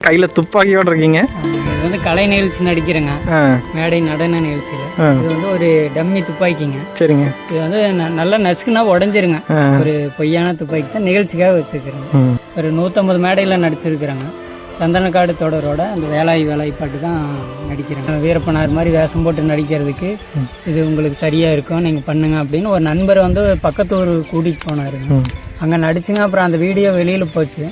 கையில் துப்பாக்கியோட இருக்கீங்க? இது வந்து கலை நிகழ்ச்சி நடிக்கிறேங்க. ஆ. மேடை நடன நிகழ்ச்சியில். ஆ. இது வந்து ஒரு டம்மி துப்பாக்கிங்க. சரிங்க. இது வந்து ந- நல்லா நசுக்குனா உடஞ்சிருங்க. ஆ. ஒரு பொய்யான துப்பாக்கி தான் நிகழ்ச்சிக்காக வச்சுருக்கிறேங்க. ம். ஒரு நூற்றம்பது மேடையில் நடிச்சிருக்கிறாங்க. சந்தனக்காடு தொடரோட அந்த வேலாய் வேலாய் பாட்டு தான் நடிக்கிறேங்க வீரப்பனார் மாதிரி வேஷம் போட்டு நடிக்கிறதுக்கு இது உங்களுக்கு சரியாக இருக்கும் நீங்கள் பண்ணுங்க அப்படின்னு ஒரு நண்பர் வந்து பக்கத்து ஊர் கூட்டிகிட்டு போனாருங்க. ம். அங்கே நடிச்சுங்க அப்புறம் அந்த வீடியோ வெளியில் போச்சு.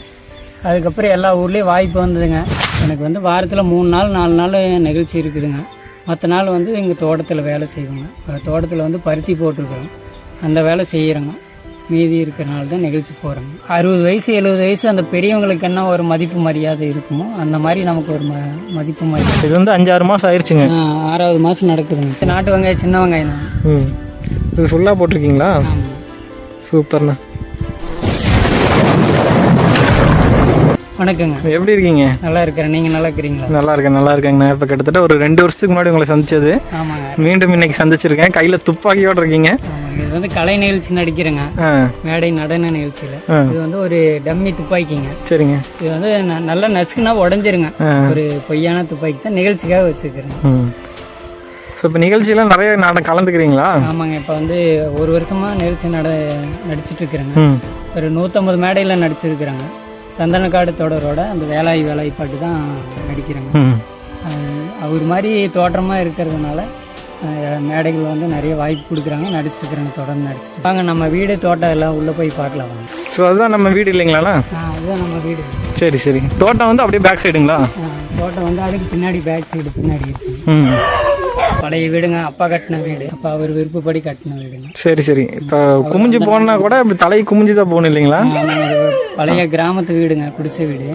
அதுக்கப்புறம் எல்லா ஊர்லேயும் வாய்ப்பு வந்ததுங்க. எனக்கு வந்து வாரத்தில் மூணு நாள் நாலு நாள் நிகழ்ச்சி இருக்குதுங்க. மற்ற நாள் வந்து எங்கள் தோட்டத்தில் வேலை செய்வோங்க. தோட்டத்தில் வந்து பருத்தி போட்டிருக்கிறோம். அந்த வேலை செய்கிறோங்க மீதி இருக்கிறனால தான் நிகழ்ச்சி போகிறோங்க அறுபது வயசு எழுபது வயசு அந்த பெரியவங்களுக்கு என்ன ஒரு மதிப்பு மரியாதை இருக்குமோ அந்த மாதிரி நமக்கு ஒரு ம மதிப்பு மரியாதை. இது வந்து அஞ்சாறு மாதம் ஆயிடுச்சுங்க ஆறாவது மாதம் நடக்குதுங்க. நாட்டு வெங்காயம் சின்ன வெங்காயம் இது ஃபுல்லாக போட்டிருக்கீங்களா? சூப்பர்ண்ணா. வணக்கங்க. எப்படி இருக்கீங்க? நல்லா இருக்கிறேன். நீங்கள் நல்லா இருக்கிறீங்களா? நல்லா இருக்கேன் நல்லா இருக்கேங்கண்ணா இப்போ கிட்டத்தட்ட ஒரு ரெண்டு வருஷத்துக்கு முன்னாடி உங்களை சந்திச்சது. ஆமாங்க. மீண்டும் இன்னைக்கு சந்திச்சிருக்கேன். கையில் துப்பாக்கியோட இருக்கீங்க. இது வந்து கலை நிகழ்ச்சி நடிக்கிறேங்க. மேடை நடன நிகழ்ச்சியில். இது வந்து ஒரு டம்மி துப்பாக்கிங்க. சரிங்க. இது வந்து நல்லா நசுக்குனா உடஞ்சிருங்க. ஒரு பொய்யான துப்பாக்கி தான் நிகழ்ச்சிக்காக வச்சுருக்கிறேங்க. ஸோ இப்போ நிகழ்ச்சியெல்லாம் நிறைய நாடகம் கலந்துக்கிறீங்களா? ஆமாங்க. இப்போ வந்து ஒரு வருஷமாக நிகழ்ச்சி நட நடிச்சிட்டு இருக்கிறேங்க. ஒரு நூற்றம்பது மேடையில் நடிச்சிருக்கிறாங்க. சந்தனக்காடு தொடரோட அந்த வேலாய் வேலாய் பாட்டு தான் நடிக்கிறேங்க. அவர் மாதிரி தோற்றமாக இருக்கிறதுனால மேடைகள் வந்து நிறைய வாய்ப்பு கொடுக்குறாங்க. நடிச்சிருக்கிறாங்க தொடர்ந்து நடிச்சிட்டு வாங்க நம்ம வீடு தோட்டம் எல்லாம் உள்ளே போய் பார்க்கலாம். வாங்க ஸோ அதுதான் நம்ம வீடு இல்லைங்களாண்ணா? ஆ, அதுதான் நம்ம வீடு. சரி சரி. தோட்டம் வந்து அப்படியே பேக் சைடுங்களா தோட்டம் வந்து அதுக்கு பின்னாடி பேக் சைடு பின்னாடி இருக்கு. பழைய வீடுங்க அப்பா கட்டின வீடு. அப்பா அவர் விருப்பப்படி கட்டின வீடுங்க. சரி சரி. இப்போ குமிஞ்சு போனா கூட இப்படி தலை குமிஞ்சு தான் போகணும் இல்லைங்களா? பழைய கிராமத்து வீடுங்க குடிசை வீடு.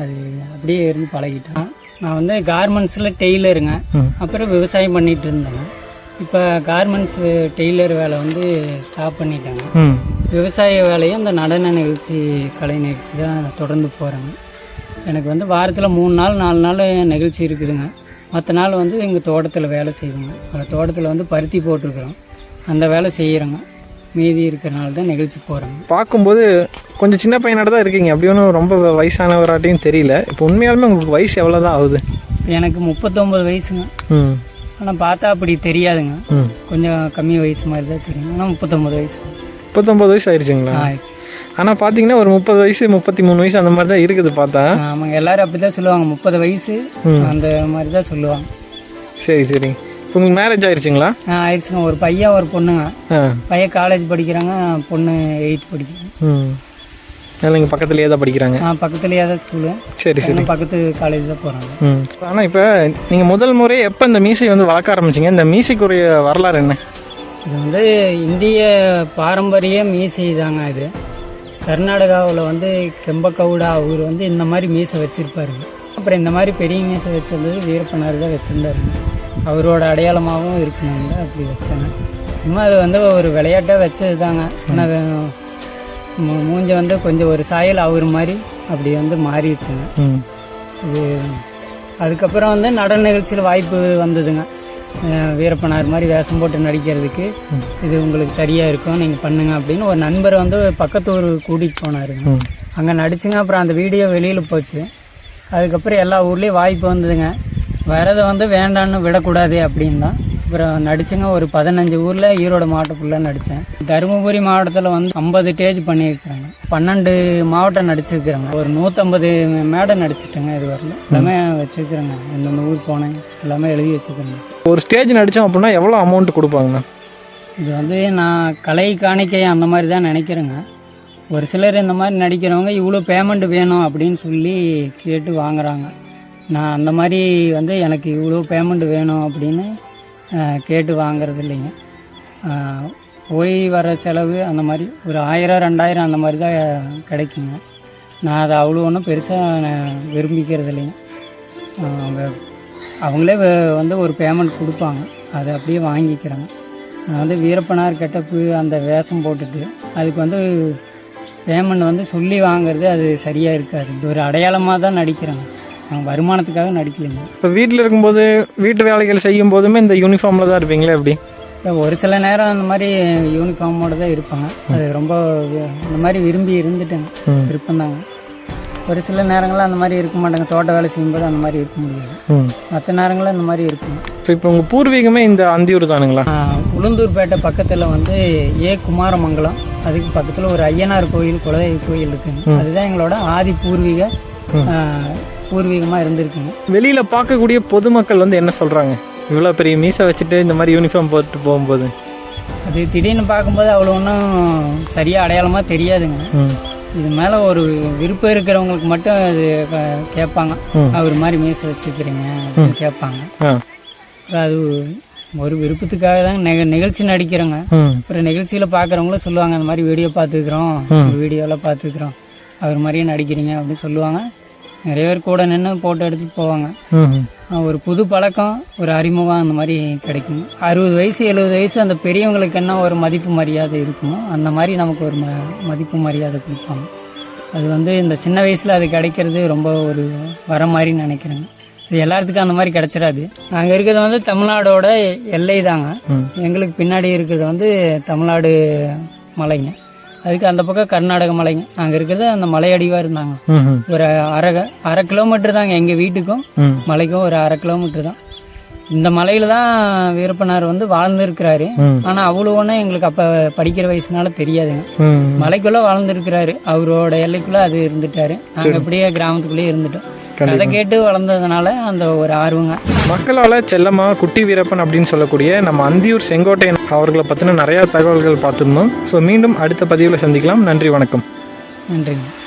அது அப்படியே இருந்து பழகிட்டேன். நான் வந்து கார்மெண்ட்ஸில் டெய்லருங்க. அப்புறம் விவசாயம் பண்ணிட்டு இருந்தேங்க. இப்போ கார்மெண்ட்ஸ் டெய்லர் வேலை வந்து ஸ்டாப் பண்ணிட்டேங்க. விவசாய வேலையும் இந்த நடன நிகழ்ச்சி கலை நிகழ்ச்சி தான் தொடர்ந்து போகிறேங்க எனக்கு வந்து வாரத்தில் மூணு நாள் நாலு நாள் நிகழ்ச்சி இருக்குதுங்க. மற்ற நாள் வந்து எங்கள் தோட்டத்தில் வேலை செய்வோங்க அஹ் தோட்டத்தில் வந்து பருத்தி போட்டிருக்கிறோம். அந்த வேலை செய்கிறோங்க மீதி இருக்கிறனால தான் நிகழ்ச்சி போகிறோங்க பார்க்கும்போது கொஞ்சம் சின்ன பையனோட தான் இருக்கீங்க. அப்படி ஒன்றும் ரொம்ப வயசானவராட்டையும் தெரியல. இப்போ உண்மையாலுமே உங்களுக்கு வயசு எவ்வளோ தான் ஆகுது? எனக்கு முப்பத்தொம்பது வயசுங்க. ஆனால் பார்த்தா அப்படி தெரியாதுங்க. கொஞ்சம் கம்மி வயசு மாதிரி தான் தெரியும். ஆனால் முப்பத்தொம்பது வயசு. முப்பத்தொம்பது வயசு ஆயிடுச்சுங்களா ஆயிடுச்சு ஆனால் பார்த்தீங்கன்னா ஒரு முப்பது வயசு முப்பத்தி மூணு வயசு அந்த மாதிரி தான் இருக்குது பார்த்தா. ஆமாங்க. எல்லாரும் அப்படி தான் சொல்லுவாங்க. முப்பது வயசு. அந்த மாதிரி தான் சொல்லுவாங்க. சரி சரி. உங்களுக்கு மேரேஜ் ஆயிடுச்சுங்களா ஆ, ஆயிடுச்சுங்க ஒரு பையன் ஒரு பொண்ணுங்க. பையன் காலேஜ் படிக்கிறாங்க பொண்ணு எயித் படிக்கிறாங்க இங்கே பக்கத்துலேயே தான் படிக்கிறாங்க. ஆ பக்கத்துலேயே தான் ஸ்கூலு சரி சரி. பக்கத்து காலேஜ் தான் போகிறாங்க ம். ஆனால் இப்போ நீங்கள் முதல் முறை எப்போ இந்த மீசை வந்து வளர்க்க ஆரம்பிச்சிங்க? இந்த மீசைக்குரிய வரலாறு என்ன? இது வந்து இந்திய பாரம்பரிய மீசை தாங்க இது. கர்நாடகாவில் வந்து கெம்பக்கவுடா அவர் வந்து இந்த மாதிரி மீசை வச்சுருப்பாருங்க அப்புறம் இந்த மாதிரி பெரிய மீசை வச்சிருந்தது வீரப்பனார் தான் வச்சுருந்தாருங்க அவரோட அடையாளமாகவும் இருக்கணுங்க அப்படி வச்சாங்க. சும்மா அது வந்து ஒரு விளையாட்டாக வச்சது தாங்க ஆனால் மூஞ்சி வந்து கொஞ்சம் ஒரு சாயல் அவர் மாதிரி அப்படி வந்து மாறிடுச்சுங்க. இது அதுக்கப்புறம் வந்து நடன நிகழ்ச்சியில் வாய்ப்பு வந்ததுங்க. வீரப்பனார் மாதிரி வேஷம் போட்டு நடிக்கிறதுக்கு இது உங்களுக்கு சரியாக இருக்கும் நீங்கள் பண்ணுங்க அப்படின்னு ஒரு நண்பர் வந்து பக்கத்து ஊர் கூட்டிகிட்டு போனாருங்க ம். அங்கே நடிச்சுங்க அப்புறம் அந்த வீடியோ வெளியில் போச்சு. அதுக்கப்புறம் எல்லா ஊர்லேயும் வாய்ப்பு வந்ததுங்க. வரதை வந்து வேண்டான்னு விடக்கூடாது அப்படின்னு தான். அப்புறம் நடிச்சுங்க ஒரு பதினஞ்சு ஊரில் ஈரோடு ஃபுல்லாக நடித்தேன் தருமபுரி மாவட்டத்தில் வந்து ஐம்பது ஸ்டேஜ் பண்ணியிருக்கிறாங்க. பன்னெண்டு மாவட்டம் நடிச்சிருக்கிறேங்க. ஒரு நூற்றம்பது மேடை நடிச்சிட்டேங்க இது வரல எல்லாமே வச்சுருக்குறேங்க. எந்தெந்த ஊர் போனேன் எல்லாமே எழுதி வச்சுக்கிறேங்க ஒரு ஸ்டேஜ் நடித்தோம் அப்படின்னா எவ்வளோ அமௌண்ட் கொடுப்பாங்கண்ணா இது வந்து நான் கலை காணிக்கை அந்த மாதிரி தான் நினைக்கிறேங்க. ஒரு சிலர் இந்த மாதிரி நடிக்கிறவங்க இவ்வளோ பேமெண்ட் வேணும் அப்படின்னு சொல்லி கேட்டு வாங்குறாங்க. நான் அந்த மாதிரி வந்து எனக்கு இவ்வளோ பேமெண்ட் வேணும் அப்படின்னு கேட்டு வாங்குறது இல்லைங்க. போய் வர செலவு அந்த மாதிரி ஒரு ஆயிரம் ரெண்டாயிரம் அந்த மாதிரி தான் கிடைக்குங்க. நான் அதை அவ்வளோ ஒன்றும் பெருசாக விரும்பிக்கிறது இல்லைங்க. அவங்களே வந்து ஒரு பேமெண்ட் கொடுப்பாங்க. அதை அப்படியே வாங்கிக்கிறாங்க. நான் வந்து வீரப்பனார் கெட்டப்பு அந்த வேஷம் போட்டுட்டு அதுக்கு வந்து பேமெண்ட் வந்து சொல்லி வாங்குறது அது சரியாக இருக்காது. இது ஒரு அடையாளமாக தான் நடிக்கிறாங்க. நான் வருமானத்துக்காக நடிக்கலைங்க. இப்போ வீட்டில் இருக்கும்போது வீட்டு வேலைகள் செய்யும் போதுமே இந்த யூனிஃபார்மில் தான் இருப்பீங்களா எப்படி? ஒரு சில நேரம் அந்த மாதிரி யூனிஃபார்மோட தான் இருப்பாங்க. அது ரொம்ப இந்த மாதிரி விரும்பி இருந்துட்டேங்க. விருப்பம் தாங்க ஒரு சில நேரங்களில் அந்த மாதிரி இருக்க மாட்டாங்க. தோட்ட வேலை செய்யும்போது அந்த மாதிரி இருக்க முடியாது. மற்ற நேரங்களில் அந்த மாதிரி இருக்கும். ஸோ இப்போ உங்கள் பூர்வீகமே இந்த அந்தியூர் தானுங்களா? உளுந்தூர்பேட்டை பக்கத்தில் வந்து ஏ. குமாரமங்கலம். அதுக்கு பக்கத்தில் ஒரு ஐயனார் கோயில் குலதெய்வ கோயில் இருக்குங்க. அதுதான் எங்களோட ஆதி பூர்வீக பூர்வீகமாக இருந்திருக்குங்க. வெளியில் பார்க்கக்கூடிய பொதுமக்கள் வந்து என்ன சொல்கிறாங்க இவ்வளோ பெரிய மீசை வச்சுட்டு இந்த மாதிரி யூனிஃபார்ம் போட்டு போகும்போது. அது திடீர்னு பார்க்கும்போது அவ்வளோ ஒன்றும் சரியாக அடையாளமாக தெரியாதுங்க. இது மேலே ஒரு விருப்பம் இருக்கிறவங்களுக்கு மட்டும் அது கேட்பாங்க. அவர் மாதிரி மீசை வச்சுக்கிறீங்க கேட்பாங்க. அது ஒரு விருப்பத்துக்காக தான் நிக நிகழ்ச்சி நடிக்கிறோங்க அப்புறம் நிகழ்ச்சியில் பார்க்குறவங்களும் சொல்லுவாங்க அந்த மாதிரி வீடியோ பார்த்துக்கிறோம் வீடியோவில் பார்த்துக்கிறோம். அவர் மாதிரியே நடிக்கிறீங்க அப்படின்னு சொல்லுவாங்க. நிறைய பேர் கூட நின்று ஃபோட்டோ எடுத்துட்டு போவாங்க. ஒரு புது பழக்கம் ஒரு அறிமுகம் அந்த மாதிரி கிடைக்கும். அறுபது வயசு எழுபது வயசு அந்த பெரியவங்களுக்கு என்ன ஒரு மதிப்பு மரியாதை இருக்குமோ அந்த மாதிரி நமக்கு ஒரு ம மதிப்பு மரியாதை கொடுப்பாங்க. அது வந்து இந்த சின்ன வயசில் அது கிடைக்கிறது ரொம்ப ஒரு வர மாதிரி நினைக்கிறேங்க. இது எல்லாத்துக்கும் அந்த மாதிரி கிடைச்சிடாது. நாங்கள் இருக்கிறது வந்து தமிழ்நாடோட எல்லை தாங்க. எங்களுக்கு பின்னாடி இருக்கிறது வந்து தமிழ்நாடு மலைங்க. அதுக்கு அந்த பக்கம் கர்நாடக மலைங்க. நாங்கள் இருக்கிறது அந்த மலையடிவாக இருந்தாங்க. ஒரு அரை அரை கிலோமீட்டர் தாங்க எங்கள் வீட்டுக்கும் மலைக்கும் ஒரு அரை கிலோமீட்டர் தான். இந்த மலையில தான் வீரப்பனார் வந்து வாழ்ந்துருக்கிறாரு. ம். ஆனால் அவ்வளோ ஒன்றும் எங்களுக்கு அப்போ படிக்கிற வயசுனால தெரியாதுங்க. மலைக்குள்ளே வாழ்ந்துருக்கிறாரு. அவரோட எல்லைக்குள்ளே அது இருந்துட்டாரு. நாங்கள் அப்படியே கிராமத்துக்குள்ளேயே இருந்துட்டோம். கதை கேட்டு வளர்ந்ததுனால அந்த ஒரு ஆர்வங்க. மக்களால் செல்லமா குட்டி வீரப்பன் அப்படின்னு சொல்லக்கூடிய நம்ம அந்தியூர் செங்கோட்டையன் அவர்களை பற்றின நிறையா தகவல்கள் பார்த்துருந்தோம். ஸோ மீண்டும் அடுத்த பதிவில் சந்திக்கலாம். நன்றி வணக்கம். நன்றிங்க.